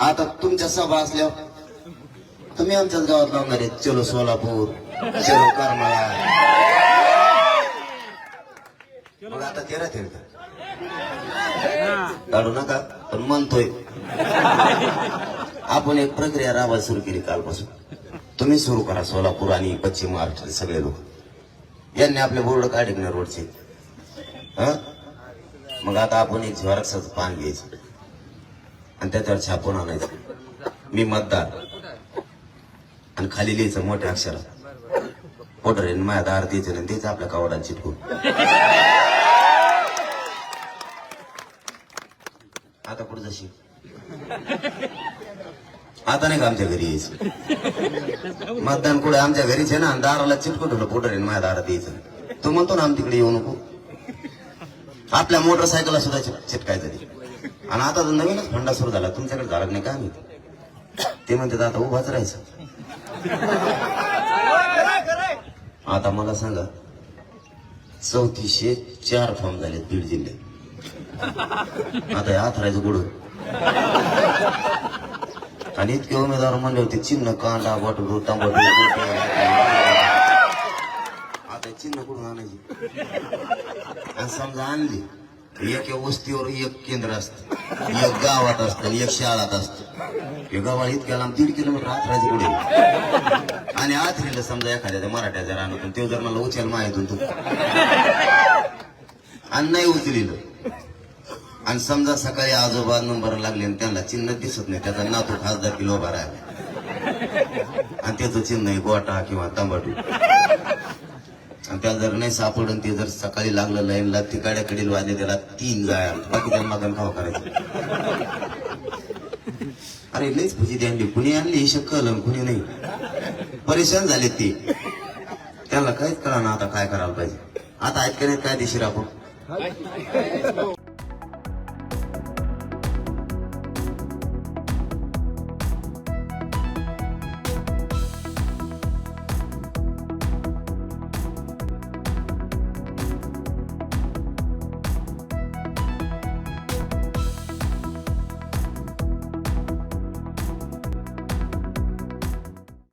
आता तुमच्या सभा असल्यावर तुम्ही आमच्याच गावात लावणार आहेत चलो सोलापूर चलो करमाळा. मग आता तेरा थेट काढू नका पण म्हणतोय. आपण एक प्रक्रिया राबायला सुरू केली कालपासून. तुम्ही सुरू करा सोलापूर आणि पश्चिम महाराष्ट्रातले सगळे लोक. यांनी आपले बोर्ड काढले ना रोडचे? मग आता आपण एक झेरॉक्सचं पान घ्यायचं. आणि त्याच्यावर छापून आणायचं. मी मतदार. आणि खाली लिहायचं मोठ्या अक्षरात. पोटर माया माझ्या दार द्यायचं आणि तेच आपल्या कावडाला चिटकून. आता कुठं जशी आता नाही का आमच्या घरी यायचं? मतदान कुठे? आमच्या घरीच आहे ना. आणि दाराला चिटकून ठेवलं पोटर माया माझ्या दारात यायचं तो म्हणतो ना आम तिकडे येऊ नको. आपल्या मोटरसायकलला सुद्धा चिटकायचं आणि आता तर नवीनच फंडा सुरू झाला. तुमच्याकडे झाला नाही काय माहिती? ते म्हणतात आता उभाच राहायचं. आता मला सांगा चौतीसशे चार फॉर्म झाले बीड जिल्ह्यात. आता हे राहायचं गुड आणि इतके उमेदवार म्हणले होते चिन्ह कांदा बटू आता चिन्ह कुठून आणायची? आणि समजा आणली. एक वस्तीवर एक केंद्र असतं. एक गावात असतं आणि एक शाळात असतं. हे गावाला इतक्या लांब दीड किलोमीटर आथरायचं पुढे आणि आथरीला समजा एखाद्या त्या मराठ्याच्या रानातून ते जर मला उचल माहितून तू. आणि नाही उचलिलं. आणि समजा सकाळी आजोबा नंबर लागले आणि त्यांना चिन्ह दिसत नाही त्याचा नातू खासदार किलो उभा राहिला. आणि त्याचं चिन्ह आहे गोटा किंवा तंबाटू आणि त्याला जर नाही सापडून ते जर सकाळी लागलं लाईनला तिकाड्याकडील वाजे त्याला तीन जाया बाकी त्यांना मागण खावा करायचं. अरे लईच भुजी आणली. कुणी आणली? हे शक्कल आणि कुणी नाही. परेशान झाले ते. त्यांना काहीच कळा ना आता काय करायला पाहिजे. आता आहेत नाही काय दिशी आपण?